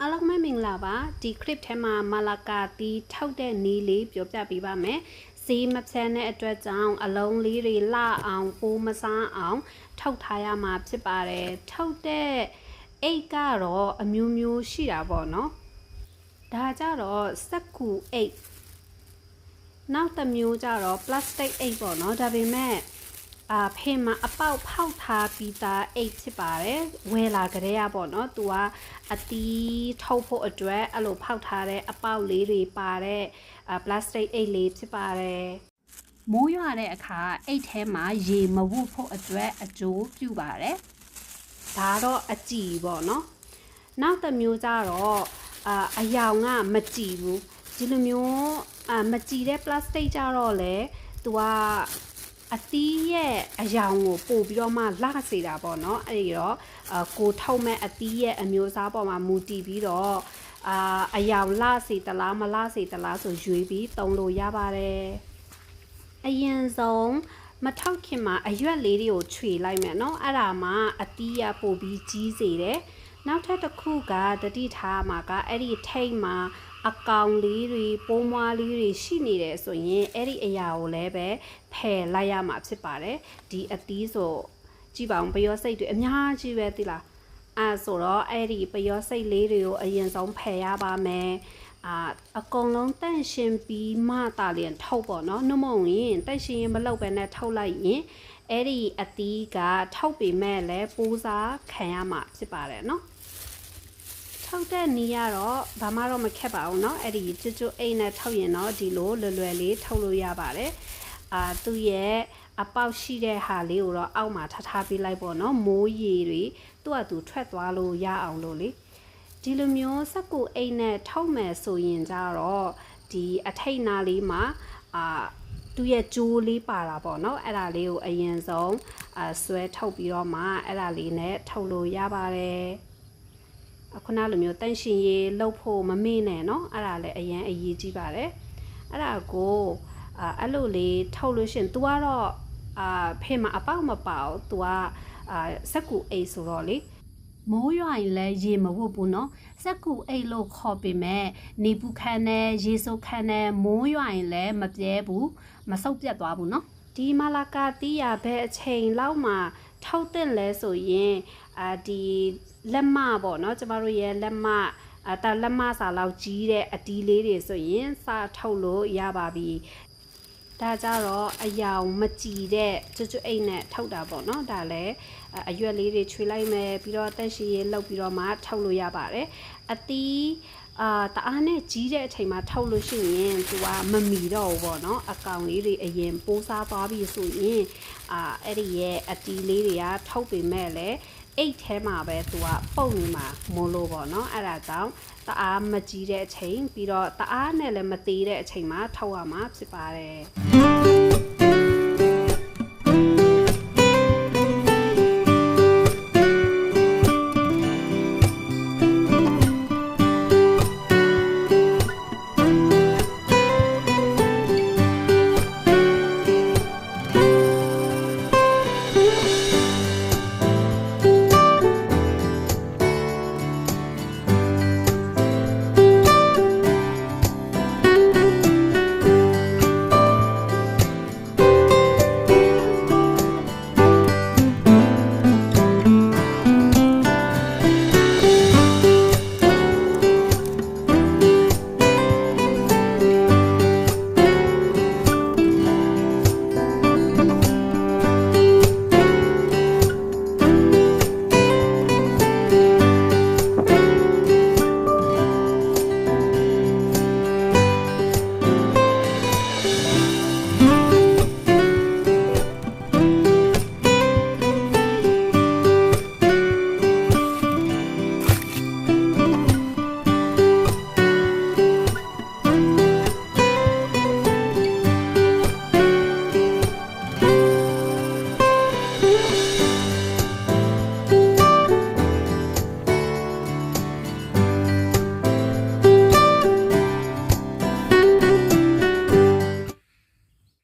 အားလုံးပဲမင်္ဂလာပါဒီ clip ထဲမှာမာလာကာတီးထောက်တဲ့နီးလေးပြောပြပေးပါမယ်ဈေးမဖြန်းတဲ့အတွက်ကြောင့်အလုံးလေးတွေလှအောင်ပိုးမစားအောင် ထောက်ထားရမှာဖြစ်ပါတယ်ထောက်တဲ့အိတ်ကတော့အမျိုးမျိုးရှိတာပေါ့နော်ဒါကြတော့စက်ကူအိတ်နောက်တစ်မျိုးကြတော့ plastic အိတ်ပေါ့နော်ဒါပေမဲ့ အာဖေးမှာအပေါက်ဖောက်ထားပြီးသားအိတ်ဖြစ်ပါတယ်ဝယ်လာကြတဲ့ရပေါ့နော်သူကအတီးထုတ်ဖို့အတွက်အဲ့လိုဖောက်ထားတဲ့အပေါက်လေးတွေပါတဲ့အာ plastic အိတ်လေးဖြစ်ပါတယ်မိုးရွာတဲ့အခါအိတ်ထဲမှာရေမဝုတ်ဖို့အတွက်အကျိုးပြုပါတယ်ဒါတော့အကြည်ပေါ့နော်နောက်တစ်မျိုးကြတော့အာအယောင်ကမကြည်ဘူးဒီလိုမျိုးအာမကြည်တဲ့ plastic ကြတော့လေသူက အသီးရဲ့အယောင်ကိုပို့ပြီးတော့မှလှစေတာပေါ့နော်အဲ့ဒီတော့အကိုထုတ်မဲ့အသီးရဲ့အမျိုးအစားပေါ်မှာမူတည်ပြီးတော့အာအယောင်လှစေတလားမလှစေတလားဆိုရွေးပြီးတုံးလို့ရပါတယ်အရင်ဆုံးမထောက်ခင်မှာအရွက်လေးတွေကိုခြွေလိုက်မယ်နော်အဲ့ဒါမှအသီးရပို့ပြီးကြီးစေတယ်နောက်ထပ်တစ်ခုကတတိထားမှာကအဲ့ဒီထိတ်မှာ အကောင်လေးတွေပိုးမွားလေးတွေရှိနေတယ်ဆိုရင်အဲ့ဒီအရာကိုလည်းပဲဖယ်လိုက်ရမှာဖြစ်ပါတယ်ဒီအသီးဆိုကြည့်ပါဦးပယောစိတ်တွေအများကြီးပဲသိလားအဲဆိုတော့အဲ့ဒီပယောစိတ်လေးတွေကိုအရင်ဆုံးဖယ်ရပါမယ်အာအကုန်လုံးတန့်ရှင်းပြီးမှတာလျင်ထုတ်ပေါ့နော်နှမုံရင်တန့်ရှင်းရင်မလုပ်ပဲနဲ့ထုတ်လိုက်ရင်အဲ့ဒီအသီးကထုတ်ပေမဲ့လည်းပိုးစားခံရမှာဖြစ်ပါတယ်နော် ထုတ်တဲ့နီးရတော့ဘာမှတော့မခက်ပါဘူးเนาะအဲ့ဒီကျွတ်ကျွတ်အိတ်နဲ့ထုတ်ရင်တော့ဒီလိုလွယ်လွယ်လေးထုတ်လို့ရပါတယ်အာသူ့ရဲ့အပေါက်ရှိတဲ့ဟာလေးကိုတော့အောက်မှာထားထားပေးလိုက်ပေါ့เนาะမိုးရေတွေသူ့အတူထွက်သွားလို့ရအောင်လို့လေဒီလိုမျိုးစက်ကူအိတ်နဲ့ထုတ်မယ်ဆိုရင်ကြတော့ဒီအထိတ်နာလေးမှာအာသူ့ရဲ့ကြိုးလေးပါတာပေါ့เนาะအဲ့ဒါလေးကိုအရင်ဆုံးအဆွဲထုတ်ပြီးတော့မှအဲ့ဒါလေးနဲ့ထုတ်လို့ရပါတယ် ခုနလိုမျိုးတန့်ရှင်ရေးလှုပ်ဖို့မမေ့နဲ့เนาะအဲ့ဒါလည်းအရင်အရေးကြီးပါတယ်အဲ့ဒါကိုအာအဲ့လိုလေးထုတ်လို့ရှင် तू ကတော့အာဖေးမှာအပေါက်မပေါက် तू ကအာစက်ကူအိတ်ဆိုတော့လေမိုးရွာရင်လည်းရေမဝတ်ဘူးเนาะစက်ကူအိတ်လို့ခေါ်ပေမဲ့နေပူခန်းနဲ့ရေစိုးခန်းနဲ့မိုးရွာရင်လည်းမပြဲဘူးမဆုပ်ပြတ်သွားဘူးเนาะဒီမာလာကာတီးရဘဲအချိန်လောက်မှာထောက်တဲ့လဲဆိုရင်အာဒီ လက်မပေါ့เนาะကျမတို့ရဲ့လက်မအတလက်မစာလောက်ကြီးတဲ့အတီးလေးတွေဆိုရင်စာထုတ်လို့ရပါပြီဒါကြတော့အယောင်မကြည်တဲ့ကျွတ်ကျွတ်အိတ်နဲ့ထုတ်တာပေါ့เนาะဒါလည်းအရွက်လေးတွေခြွေလိုက်မယ်ပြီးတော့တက်ရှိရေးလောက်ပြီးတော့မှထုတ်လို့ရပါတယ်အသီး အာတအားနဲ့ကြီးတဲ့အချိန်မှာထုတ်လို့ရှိရင်သူကမမီတော့ဘူးပေါ့နော်အကောင်လေးတွေအရင်ပိုးစားသွားပြီဆိုရင်အာအဲ့ဒီရဲ့အတီးလေးတွေကထုတ်ပေမဲ့လည်းအိတ်ထဲမှာပဲသူကပုံနေမှာမို့လို့ပေါ့နော်အဲ့ဒါကြောင့်တအားမကြီးတဲ့အချိန်ပြီးတော့တအားနဲ့လည်းမသေးတဲ့အချိန်မှာထုတ်ရမှာဖြစ်ပါတယ်